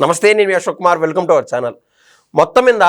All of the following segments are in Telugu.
నమస్తే నేను మీ Kumar. Welcome to our channel మొత్తం మీద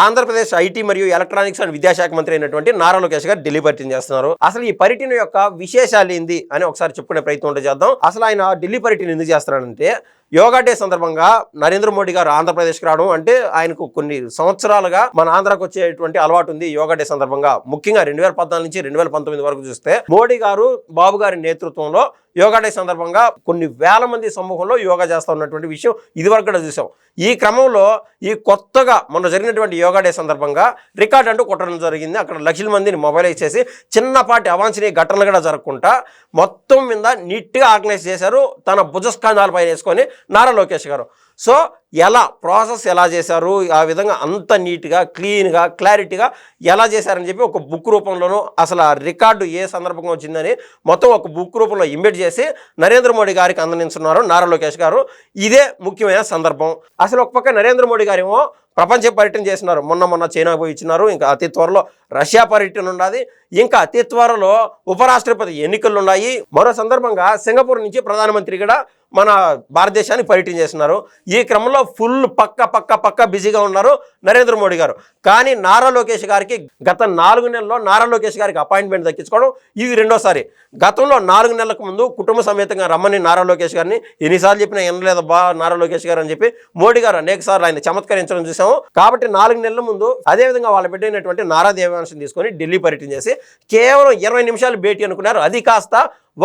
ఆంధ్రప్రదేశ్ ఐటీ మరియు ఎలక్ట్రానిక్స్ అండ్ విద్యాశాఖ మంత్రి అయినటువంటి నారా లోకేష్ గారు ఢిల్లీ పర్యటన చేస్తున్నారు. అసలు ఈ పర్యటన యొక్క విశేషాలు ఏంది అని ఒకసారి చెప్పుకునే ప్రయత్నం ఉంటే చేద్దాం. అసలు ఆయన ఢిల్లీ పర్యటన ఎందుకు చేస్తున్నాడంటే యోగా డే సందర్భంగా నరేంద్ర మోడీ గారు ఆంధ్రప్రదేశ్కి రావడం అంటే ఆయనకు కొన్ని సంవత్సరాలుగా మన ఆంధ్రాకు వచ్చేటువంటి అలవాటు ఉంది యోగా డే సందర్భంగా. ముఖ్యంగా రెండు వేల పద్నాలుగు నుంచి రెండు వేల పంతొమ్మిది వరకు చూస్తే మోడీ గారు బాబు గారి నేతృత్వంలో యోగా డే సందర్భంగా కొన్ని వేల మంది సమూహంలో యోగా చేస్తా ఉన్నటువంటి విషయం ఇదివరకు కూడా చూసాం. ఈ క్రమంలో ఈ కొత్తగా మొన్న జరిగినటువంటి యోగా డే సందర్భంగా రికార్డ్ అంటూ కొట్టడం జరిగింది. అక్కడ లక్షల మందిని మొబైలైజ్ చేసి చిన్నపాటి అవాంఛనీయ ఘటనలు కూడా జరగకుండా మొత్తం మీద నీట్గా ఆర్గనైజ్ చేశారు. తన భుజస్కంధాలపైన వేసుకొని నారా లోకేష్ గారు. సో ఎలా ప్రాసెస్ ఎలా చేశారు? ఆ విధంగా అంత నీట్గా క్లీన్గా క్లారిటీగా ఎలా చేశారని చెప్పి ఒక బుక్ రూపంలోనూ అసలు ఆ రికార్డు ఏ సందర్భంగా వచ్చిందని మొత్తం ఒక బుక్ రూపంలో ఇమిట్ చేసి నరేంద్ర మోడీ గారికి అందనిస్తున్నారు నారా లోకేష్ గారు. ఇదే ముఖ్యమైన సందర్భం. అసలు ఒక పక్క నరేంద్ర మోడీ గారేమో ప్రపంచ పర్యటన చేసినారు. మొన్న మొన్న చైనా పోయి ఇచ్చినారు. ఇంకా అతి త్వరలో రష్యా పర్యటన ఉన్నది ఇంకా అతి త్వరలో ఉపరాష్ట్రపతి ఎన్నికలు ఉన్నాయి. మరో సందర్భంగా సింగపూర్ నుంచి ప్రధానమంత్రి కూడా మన భారతదేశాన్ని పర్యటన చేస్తున్నారు. ఈ క్రమంలో ఫుల్ పక్క పక్క పక్క బిజీగా ఉన్నారు నరేంద్ర మోడీ గారు. కానీ నారా లోకేష్ గారికి గత నాలుగు నెలల్లో నారా లోకేష్ గారికి అపాయింట్మెంట్ దక్కించుకోవడం ఇది రెండోసారి. గతంలో నాలుగు నెలలకు ముందు కుటుంబ సమేతంగా రమ్మని నారా లోకేష్ గారిని ఎన్నిసార్లు చెప్పినా వినలేదబ్బా నారా లోకేష్ గారు అని చెప్పి మోడీ గారు అనేకసార్లు ఆయన చమత్కరించడం చూసాము కాబట్టి నాలుగు నెలల ముందు అదేవిధంగా వాళ్ళ బిడ్డైనటువంటి నారా దేవాంశం తీసుకొని ఢిల్లీ పర్యటన చేసి కేవలం ఇరవై నిమిషాలు భేటీ అనుకున్నారు. అది కాస్త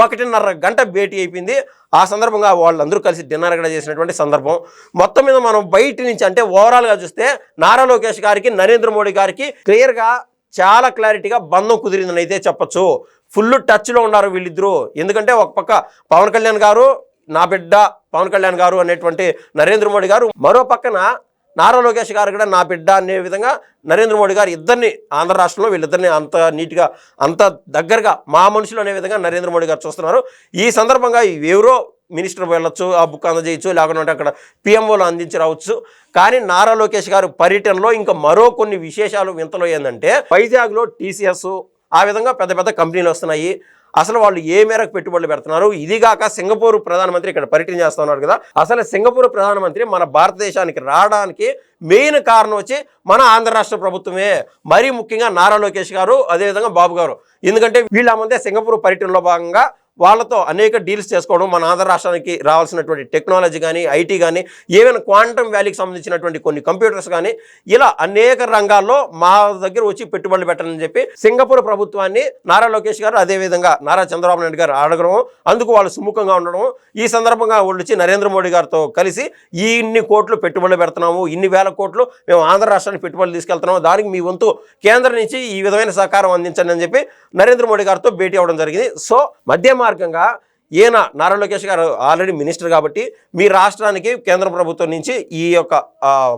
ఒకటిన్నర గంట భేటీ అయిపోయింది. ఆ సందర్భంగా వాళ్ళందరూ కలిసి డిన్నర్ కూడా చేసినటువంటి సందర్భం. మొత్తం మీద మనం బయట నుంచి అంటే ఓవరాల్గా చూస్తే నారా లోకేష్ గారికి నరేంద్ర మోడీ గారికి క్లియర్గా చాలా క్లారిటీగా బంధం కుదిరిందని అయితే చెప్పొచ్చు. ఫుల్ టచ్లో ఉన్నారు వీళ్ళిద్దరూ. ఎందుకంటే ఒక పక్క పవన్ కళ్యాణ్ గారు నా బిడ్డ పవన్ కళ్యాణ్ గారు అనేటువంటి నరేంద్ర మోడీ గారు మరో పక్కన నారా లోకేష్ గారు కూడా నా బిడ్డ అనే విధంగా నరేంద్ర మోడీ గారు ఇద్దరిని ఆంధ్ర రాష్ట్రంలో వీళ్ళిద్దరిని అంత నీట్గా అంత దగ్గరగా మా మనుషులు అనే విధంగా నరేంద్ర మోడీ గారు చూస్తున్నారు. ఈ సందర్భంగా ఎవరో మినిస్టర్ వెళ్ళొచ్చు ఆ బుక్ అందజేయచ్చు లేకుంటే అక్కడ పిఎంఓలు అందించి రావచ్చు. కానీ నారా లోకేష్ గారు పర్యటనలో ఇంకా మరో కొన్ని విశేషాలు వింతలో ఏంటంటే వైజాగ్లో టీసీఎస్ ఆ విధంగా పెద్ద పెద్ద కంపెనీలు వస్తున్నాయి. అసలు వాళ్ళు ఏ మేరకు పెట్టుబడులు పెడుతున్నారు? ఇదిగాక సింగపూర్ ప్రధానమంత్రి ఇక్కడ పర్యటన చేస్తూ ఉన్నారు కదా. అసలు సింగపూర్ ప్రధానమంత్రి మన భారతదేశానికి రావడానికి మెయిన్ కారణం వచ్చి మన ఆంధ్ర రాష్ట్ర ప్రభుత్వమే. మరీ ముఖ్యంగా నారా లోకేష్ గారు అదేవిధంగా బాబు గారు. ఎందుకంటే వీళ్ళ ముందే సింగపూర్ పర్యటనలో భాగంగా వాళ్ళతో అనేక డీల్స్ చేసుకోవడం మన ఆంధ్ర రాష్ట్రానికి రావాల్సినటువంటి టెక్నాలజీ కానీ ఐటీ కానీ ఏమైనా క్వాంటమ్ వ్యాలీకి సంబంధించినటువంటి కొన్ని కంప్యూటర్స్ కానీ ఇలా అనేక రంగాల్లో మా దగ్గర వచ్చి పెట్టుబడులు పెట్టాలని చెప్పి సింగపూర్ ప్రభుత్వాన్ని నారా లోకేష్ గారు అదేవిధంగా నారా చంద్రబాబు నాయుడు గారు అడగడం అందుకు వాళ్ళు సుముఖంగా ఉండడం ఈ సందర్భంగా వాళ్ళు వచ్చి నరేంద్ర మోడీ గారితో కలిసి ఈ ఇన్ని కోట్లు పెట్టుబడులు పెడుతున్నాము ఇన్ని వేల కోట్లు మేము ఆంధ్ర రాష్ట్రానికి పెట్టుబడులు తీసుకెళ్తున్నాము దానికి మీ వంతు కేంద్రం నుంచి ఈ విధమైన సహకారం అందించండి అని చెప్పి నరేంద్ర మోడీ గారితో భేటీ అవ్వడం జరిగింది. సో మధ్య మార్గంగా ఈయన నారా లోకేష్ గారు ఆల్రెడీ మినిస్టర్ కాబట్టి మీ రాష్ట్రానికి కేంద్ర ప్రభుత్వం నుంచి ఈ యొక్క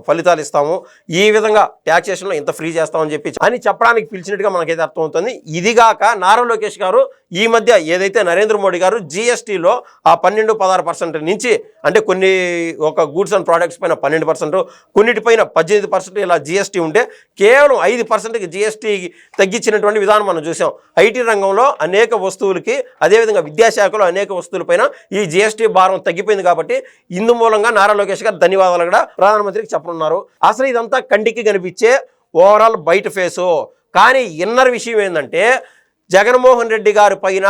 ఫలితాలు ఇస్తాము. ఈ విధంగా ట్యాక్సేషన్లో ఇంత ఫ్రీ చేస్తామని చెప్పి అని చెప్పడానికి పిలిచినట్టుగా మనకైతే అర్థమవుతుంది. ఇదిగాక నారా లోకేష్ గారు ఈ మధ్య ఏదైతే నరేంద్ర మోడీ గారు జిఎస్టీలో ఆ పన్నెండు పదహారు పర్సెంట్ నుంచి అంటే కొన్ని ఒక గూడ్స్ అండ్ ప్రోడక్ట్స్ పైన పన్నెండు పర్సెంట్ కొన్నిటిపైన పద్దెనిమిది పర్సెంట్ ఇలా జిఎస్టీ ఉంటే కేవలం ఐదు పర్సెంట్కి జిఎస్టీ తగ్గించినటువంటి విధానం మనం చూసాం. ఐటీ రంగంలో అనేక వస్తువులకి అదేవిధంగా విద్యాశాఖలో అనేక వస్తువులపైన ఈ జిఎస్టీ భారం తగ్గిపోయింది కాబట్టి ఇందు మూలంగా నారా లోకేష్ గారు ధన్యవాదాలు కూడా ప్రధానమంత్రికి చెప్పనున్నారు. అసలు ఇదంతా కంటికి కనిపించే ఓవరాల్ బయట ఫేసు. కానీ ఇన్నర్ విషయం ఏంటంటే జగన్మోహన్ రెడ్డి గారి పైన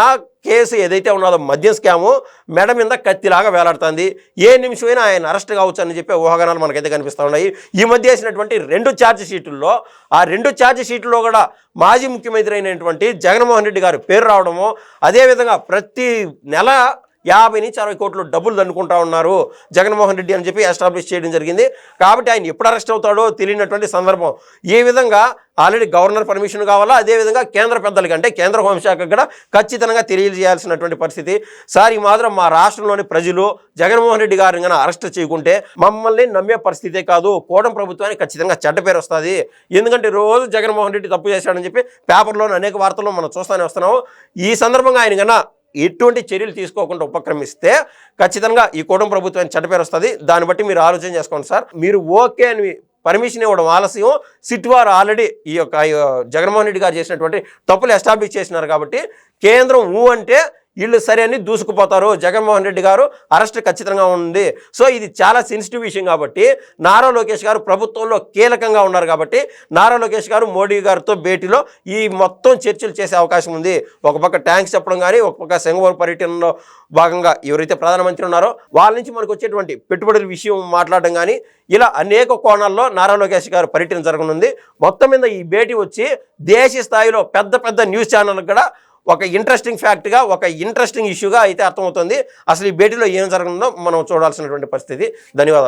కేసు ఏదైతే ఉన్నదో మద్యం స్కాము మెడ మీద కత్తిలాగా వేలాడుతుంది. ఏ నిమిషమైనా ఆయన అరెస్ట్ కావచ్చు అని చెప్పే ఊహాగానాలు మనకైతే కనిపిస్తూ ఉన్నాయి. ఈ మధ్య వేసినటువంటి రెండు ఛార్జ్ షీటుల్లో ఆ రెండు ఛార్జ్ షీట్లో కూడా మాజీ ముఖ్యమంత్రి అయినటువంటి జగన్మోహన్ రెడ్డి గారి పేరు రావడము అదేవిధంగా ప్రతి నెల యాభై నుంచి అరవై కోట్లు డబ్బులు దండుకుంటా ఉన్నారు జగన్మోహన్ రెడ్డి అని చెప్పి ఎస్టాబ్లిష్ చేయడం జరిగింది. కాబట్టి ఆయన ఎప్పుడు అరెస్ట్ అవుతాడో తెలియనటువంటి సందర్భం. ఈ విధంగా ఆల్రెడీ గవర్నర్ పర్మిషన్ కావాలా? అదేవిధంగా కేంద్ర పెద్దలకి అంటే కేంద్ర హోంశాఖకు కూడా ఖచ్చితంగా తెలియజేయాల్సినటువంటి పరిస్థితి. సార్ ఈ మాత్రం మా రాష్ట్రంలోని ప్రజలు జగన్మోహన్ రెడ్డి గారిని కనుక అరెస్ట్ చేయకుంటే మమ్మల్ని నమ్మే పరిస్థితే కాదు. కోటం ప్రభుత్వానికి ఖచ్చితంగా చెడ్డ పేరు వస్తుంది. ఎందుకంటే రోజు జగన్మోహన్ రెడ్డి తప్పు చేశాడని చెప్పి పేపర్లోని అనేక వార్తల్లో మనం చూస్తూనే వస్తున్నాము. ఈ సందర్భంగా ఆయన కన్నా ఎటువంటి చర్యలు తీసుకోకుండా ఉపక్రమిస్తే ఖచ్చితంగా ఈ కూటమి ప్రభుత్వానికి చెడ్డ పేరు వస్తుంది. దాన్ని బట్టి మీరు ఆలోచన చేసుకోండి సార్. మీరు ఓకే అని పర్మిషన్ ఇవ్వడం ఆలస్యం. సిట్ వారు ఆల్రెడీ ఈ యొక్క జగన్మోహన్ రెడ్డి గారు చేసినటువంటి తప్పులు ఎస్టాబ్లిష్ చేసినారు కాబట్టి కేంద్రం ఊ అంటే వీళ్ళు సరే అని దూసుకుపోతారు. జగన్మోహన్ రెడ్డి గారు అరెస్ట్ ఖచ్చితంగా ఉంది. సో ఇది చాలా సెన్సిటివ్ విషయం కాబట్టి నారా లోకేష్ గారు ప్రభుత్వంలో కీలకంగా ఉన్నారు కాబట్టి నారా లోకేష్ గారు మోడీ గారితో భేటీలో ఈ మొత్తం చర్చలు చేసే అవకాశం ఉంది. ఒక పక్క ట్యాంక్స్ చెప్పడం కానీ ఒక పక్క సెంగవరం పర్యటనలో భాగంగా ఎవరైతే ప్రధానమంత్రి ఉన్నారో వాళ్ళ నుంచి మనకు వచ్చేటువంటి పెట్టుబడుల విషయం మాట్లాడడం కానీ ఇలా అనేక కోణాల్లో నారా లోకేష్ గారు పర్యటన జరగనుంది. మొత్తం మీద ఈ భేటీ వచ్చి దేశ స్థాయిలో పెద్ద పెద్ద న్యూస్ ఛానళ్ళకు కూడా ఒక ఇంట్రెస్టింగ్ ఫ్యాక్ట్గా ఒక ఇంట్రెస్టింగ్ ఇష్యూగా అయితే అర్థమవుతుంది. అసలు ఈ భేటీలో ఏం జరగనుందో మనం చూడాల్సినటువంటి పరిస్థితి. ధన్యవాదాలు.